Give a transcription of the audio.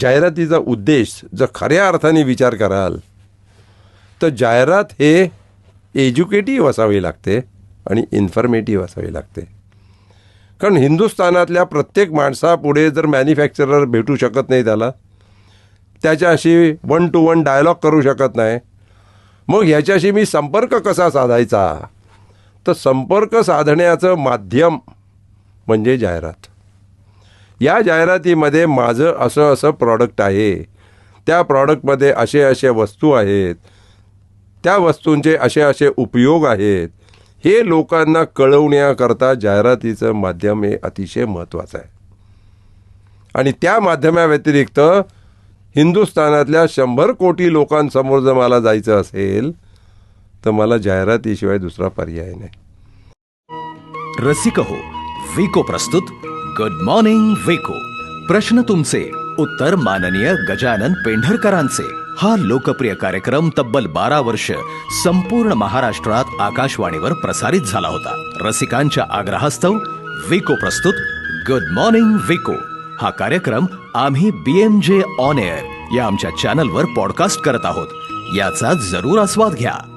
जाहिरातीचा उद्देश जर खऱ्या अर्थाने विचार कराल तर जाहिरात हे एज्युकेटिव्ह असावी लागते आणि इन्फॉर्मेटिव्ह असावी लागते. कारण हिंदुस्थानातल्या प्रत्येक माणसापुढे जर मॅन्युफॅक्चरर भेटू शकत नाही त्याला त्याच्याशी वन टू वन डायलॉग करू शकत नाही. मग ह्याच्याशी मी संपर्क कसा साधायचा? तर संपर्क साधण्याचं माध्यम म्हणजे जाहिरात. या जाहिरातीमध्ये माझं असं असं प्रॉडक्ट आहे. त्या प्रॉडक्टमध्ये असे असे वस्तू आहेत. त्या वस्तूंचे असे असे उपयोग आहेत. हे लोकांना कळवण्याकरता जाहिरातीचं माध्यम हे अतिशय महत्त्वाचं आहे. आणि त्या माध्यमाव्यतिरिक्त हिंदुस्थानातल्या शंभर कोटी लोकांसमोर जर मला जायचं असेल तर मला जाहिरातीशिवाय दुसरा पर्याय नाही. रसिक हो विको प्रस्तुत गुड मॉर्निंग वेको प्रश्न तुमचे. उत्तर माननीय गजानन पेंढरकरांचे. हा लोकप्रिय कार्यक्रम तब्बल बारा वर्ष संपूर्ण महाराष्ट्रात आकाशवाणीवर प्रसारित झाला होता. रसिकांच्या आग्रहास्तव विको प्रस्तुत गुड मॉर्निंग विको हा कार्यक्रम आम्ही B M J on air या आमच्या चॅनलवर पॉडकास्ट करत आहोत. याचा जरूर आस्वाद घ्या.